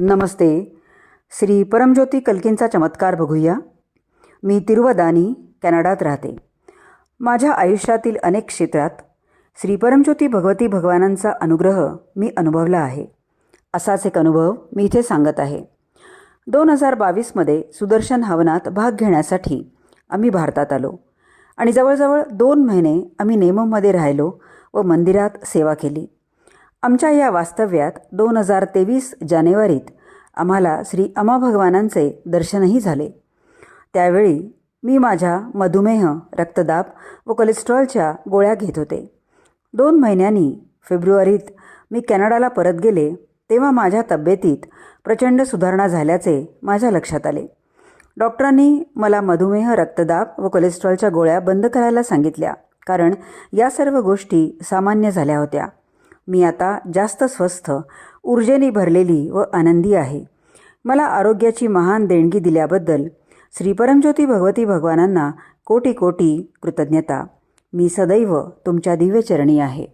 नमस्ते. श्री परमज्योती कल्कींचा चमत्कार बघूया. मी तिरुवदानी कॅनडात राहते. माझ्या आयुष्यातील अनेक क्षेत्रात श्री परमज्योती भगवती भगवानांचा अनुग्रह मी अनुभवला आहे. असाच एक अनुभव मी इथे सांगत आहे. दोन हजार बावीसमध्ये सुदर्शन हवनात भाग घेण्यासाठी आम्ही भारतात आलो आणि जवळजवळ दोन महिने आम्ही नेमममध्ये राहिलो व मंदिरात सेवा केली. आमच्या या वास्तव्यात दोन हजार तेवीस जानेवारीत आम्हाला श्री अमाभगवानांचे दर्शनही झाले. त्यावेळी मी माझ्या मधुमेह रक्तदाब व कोलेस्ट्रॉलच्या गोळ्या घेत होते. दोन महिन्यांनी फेब्रुवारीत मी कॅनडाला परत गेले तेव्हा माझ्या तब्येतीत प्रचंड सुधारणा झाल्याचे माझ्या लक्षात आले. डॉक्टरांनी मला मधुमेह रक्तदाब व कोलेस्ट्रॉलच्या गोळ्या बंद करायला सांगितल्या कारण या सर्व गोष्टी सामान्य झाल्या होत्या. मी आता जास्त स्वस्थ ऊर्जेने भरलेली व आनंदी आहे. मला आरोग्याची महान देणगी दिल्याबद्दल श्री परमज्योती भगवती भगवानांना कोटी कोटी कृतज्ञता. मी सदैव तुमच्या दिव्यचरणी आहे.